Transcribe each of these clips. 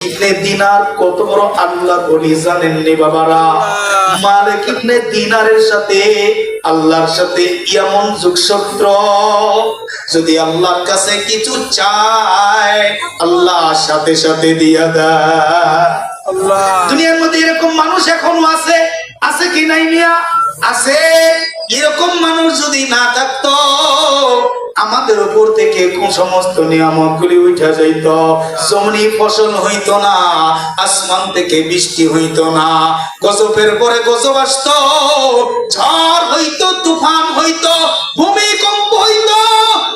ইবনে দিনার কত বড় আল্লাহ বলি জানেননি বাবারা? মালিক ইবনে দিনারের সাথে আল্লাহর সাথে এমন যোগসূত্র যদি আল্লাহর কাছে কিছু চায় আল্লাহ সাথে সাথে দিয়া দেয়। দুনিয়ার মধ্যে এরকম মানুষ এখনও আছে? আছে কি নাই মিয়া? আছে। এরকম মানুষ যদি না থাকতো আমাদের উপর থেকে সমস্ত নিয়ামত গুলি উঠা যাইত? জমনি ফসল হইত না, আসমান থেকে বৃষ্টি হইতো না, গজবের পরে গজব আসতো, ঝড় হইতো, তুফান হইত, ভূমিকম্প হইতো,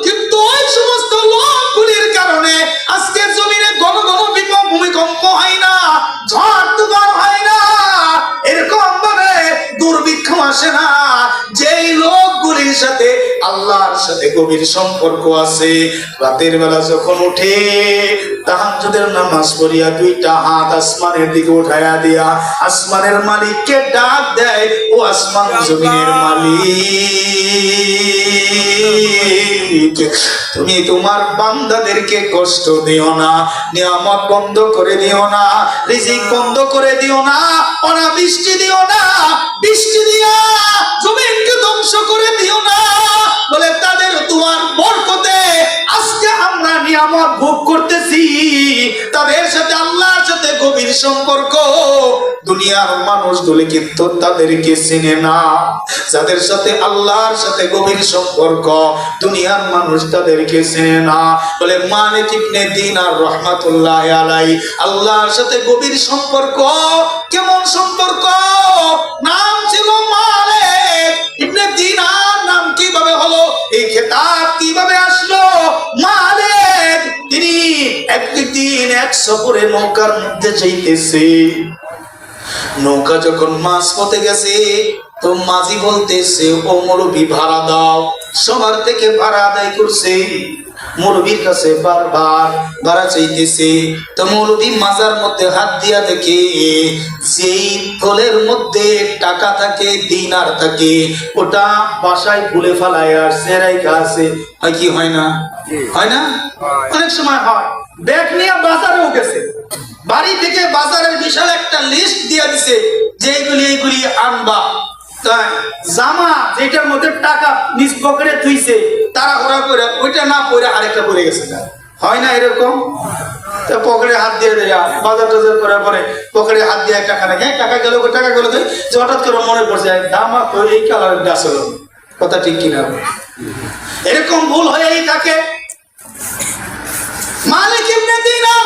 কিন্তু ওই সমস্ত লোকগুলির কারণে আজকে জমিনে ঘন ঘন ভূমিকম্প হয় না, ঝড় তুফান হয় না। এরকম ভাবে দুর্ভিক্ষ আসে না। যেই লোকগুলির সাথে, আল্লাহর সাথে গভীর সম্পর্ক আছে। রাতের বেলা যখন উঠে তাহাজুদের নামাজ পড়িয়া দুইটা হাত আসমানের দিকে উঠাইয়া দিয়া আসমানের মালিককে ডাক দেয়, ও আসমান জমিনের মালিক। তুমি তোমার বান্দাদেরকে কষ্ট দিও না, নিয়ামত বন্ধ করে দিও না, রিজিক বন্ধ করে দিও না, অনাবৃষ্টি দিও না, বৃষ্টি দিয়া জমিনকে ধ্বংস করে দিও না। বলে তাদের তোমার বরকতে আজকে আমরা নিয়ামত ভোগ করতেছি। তাদের সাথে আল্লাহর সাথে গভীর সম্পর্ক। দুনিয়ার মানুষগুলি কিন্তু তাদেরকে চিনে না। যাদের সাথে আল্লাহর সাথে গভীর সম্পর্ক, দুনিয়ার মানুষ তাদেরকে চেনে না। বলে মালিক ইবনে দিনার রহমাতুল্লাহ আলাই আল্লাহর সাথে গভীর সম্পর্ক? কেমন সম্পর্ক? নাম ছিল মালিক। ইবনে দিনার নাম কীভাবে হলো? এই খেতাব কীভাবে আসলো? মালিক, তিনি একদিন এক সফরে নৌকার মধ্যে যাইতেছে। নৌকা যখন মাছ পথে গেছে তো মাঝি বলতেছে ও মুরবি ভাড়া দাও। সবার থেকে ভাড়া আদায় করছে। মুরবির কাছে বারবার ভাড়া চাইতেছে। তো মুরবি মাজার মধ্যে হাত দিয়া দেখে যেই থলের মধ্যে টাকা থাকে দিনার থাকে ওটা বাসায় ভুলে ফেলায় আর সেরাই আছে হয় কি হয় না? হয় না? অনেক সময় হয়। ব্যাগ নিয়ে বাজারেও গেছে। বাড়ি থেকে বাজারের বিশাল একটা লিস্ট দিয়ে দিছে যে এইগুলি এইগুলি আনবা। জামা যেটার মধ্যে টাকা নিজ পকেটে তুইছে তারা ওরা করে ওইটা না পরে আরেকটা পরে গেছে। হয় না এরকম? তা পকেটে হাত দিয়ে দেয় বাজার টাজার করার পরে পকেটে হাত দিয়ে টাকা রাখে টাকা গেল টাকা গেল যে হঠাৎ করে মনে পড়ছে জামা তো এই কালারের গাছ হলো? কথা ঠিক কিনা? এরকম ভুল হয়েই থাকে। মালিক ইবনে দিনার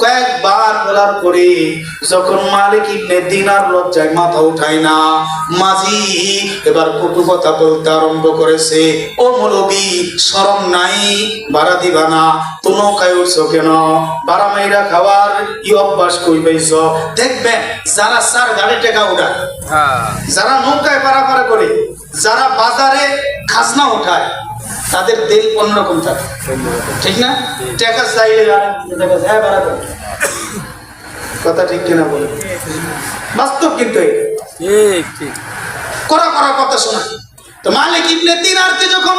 কয়েকবার বলার পরে যখন মালিক ইবনে দিনার লজ্জায় মাথা উঠায় না মাঝি এবার কটু কথা বলতে আরম্ভ করেছে ও মৌলবি শরম নাই ভাড়া দিবা না তো নৌকায় উঠছো কেন ভাড়া মাইরা খাওয়ার ই অভ্যাস কই পাইছ দেখবেন যারা সার গাড়ি টেকা উঠায় হ্যাঁ। যারা নৌকায় পারাপার করে যারা বাজারে খাজনা উঠায় তাদের দিল অন্যরকম থাকে। ঠিক না? টাকা চাইলে আর হ্যাঁ, কথা ঠিক কিনা বলে? বাস্তব কিন্তু করা করা কথা শোনা। তো মালিক ইবনে দিনারকে যখন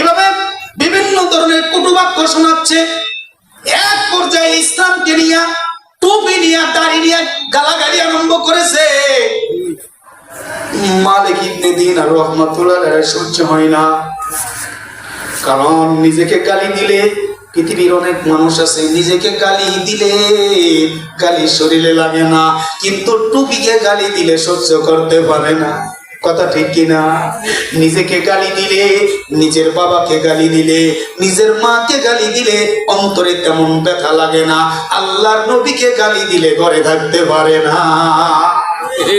এভাবে বিভিন্ন ধরনের কটুবাক্য শোনাচ্ছে এক পর্যায়ে ইসলামকে নিয়ে টুপি নিয়ে দাড়ি নিয়ে গালাগালি আরম্ভ করেছে। মালিক ইবনে দিনার রহমাতুল্লাহ আলাইহি সহ্য হয় না। কারণ নিজেকে গালি দিলে পৃথিবীর অনেক মানুষ আছে, নিজেকে গালি দিলে গালি শরীরে লাগে না, কিন্তু টুপিকে গালি দিলে সহ্য করতে পারে না। কথা ঠিক কিনা? নিজেকে গালি দিলে, নিজের বাবাকে গালি দিলে, নিজের মাকে গালি দিলে অন্তরে তেমন ব্যথা লাগে না। আল্লাহর নবীকে গালি দিলে ঘরে থাকতে পারে না।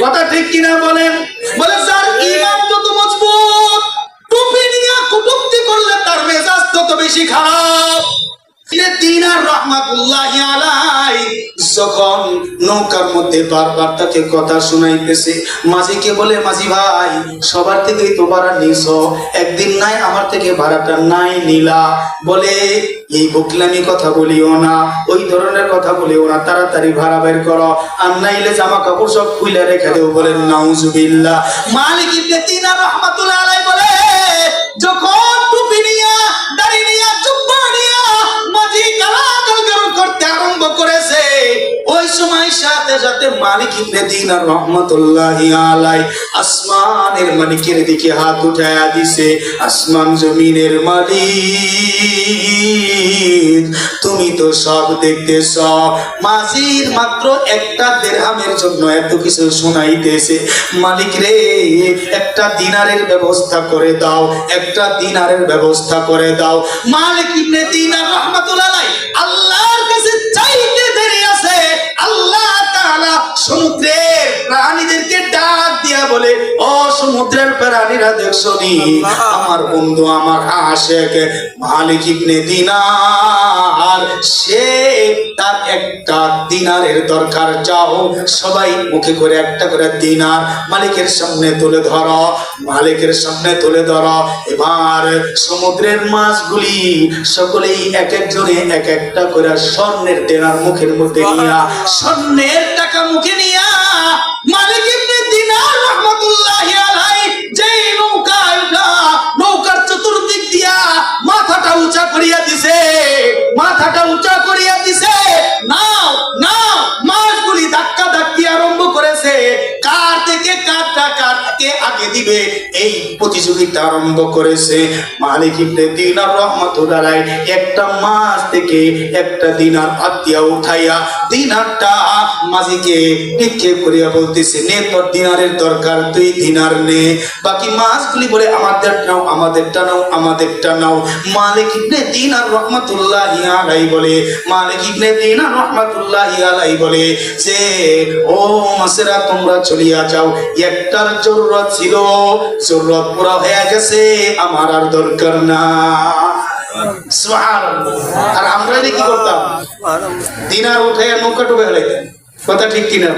কথা ঠিক কিনা বলেন? বলে স্যার ইমান যত মজবুত, টুপি নিয়ে কুটুক্তি করলে তার মেজাজ তত বেশি খারাপ। দিনার রহমাতুল্লাহ আলাই যখন নৌকার মধ্যে বারবার তাকে কথা শুনাইতেছে, মাঝিকে বলে, মাঝি ভাই, সবার থেকেই তো ভাড়া নিছ, একদিন নাই, আমার থেকে ভাড়াটা নাই নিলা। বলে, এই বকলামি কথা বলিও না, ওই ধরনের কথা বলিও না, তাড়াতাড়ি ভাড়া বের করো, আর নাইলে জামা কাপড় সব খুলে রেখে দেবো বলেন নাউজুবিল্লাহ। মালিক ইবনে দিনার রহমাতুল্লাহ আলাই বলে, যখন সাথে মালিক ইবনে দিনার রহমাতুল্লাহি আলাই আসমানের মালিকের দিকে হাত উঠায়া দিছে, আসমান জমিনের মালিক। তুমি তো সব দেখতেছ। মাঝির মাত্র একটা দেড়হামের জন্য এত কিছু শোনাইতেছে। মালিক রে, একটা দিনারের ব্যবস্থা করে দাও, একটা দিনারের ব্যবস্থা করে দাও। মালিক ইবনে দিনার রহমাতুল্লাহ আল্লাহর কাছে চাইতে দেরি আছে। আল্লাহ তাআলা সমুদ্রের প্রাণীদেরকে ডাক দিয়া বলে ও সমুদ্রের প্রাণীরা দেখছ নি আমার বন্ধু আমার আশেক মালিক ইবনে দিনার সে তার একটা দিনারের দরকার চাও সবাই মুখে করে একটা করে দিনার মালিকের সামনে তুলে ধরো মালিকের সামনে তুলে ধরো। এবার সমুদ্রের মাছগুলি সকলেই এক একজনে এক একটা করে স্বর্ণের দেনার মুখের মধ্যে নিয়া স্বর্ণের টাকা মুখে নিয়া মালিক ইবনে দিনার রহমাতুল্লাহি যেই নৌকায় উঠা নৌকার চতুর্দিক দিয়া মাথাটা উঁচা করিয়া দিছে মাথাটা উঁচা করিয়া থেকে টাকা কে আগে দিবে? এই প্রতিযোগিতা আরম্ভ করেছে মালিক ইবনে দিনার একটা মাছ থেকে একটা দিনার ভাত উঠাইয়া দিনারটা মাঝিকে করিয়া বলতেছে, নে তোর দিনারের দরকার, তুই দিনার নে। বাকি মাছগুলি বলে আমাদের নাও, আমাদেরটা নাও আমাদেরটা নাও। মালিক ইবনে দিনার রহমাতুল্লাহ আলাই বলে, মালিক ইবনে দিনার রহমাতুল্লাহ আলাই বলে যে, ও মাসেরা, তোমরা চলিয়া যাও একটার জরুরত ছিল জরুরত পুরা হয়ে গেছে আমার আর দরকার না। আর আমরা কি করতাম? দিনার উঠে নৌকা ডুবে হলাইতাম। কথা ঠিক কিনা?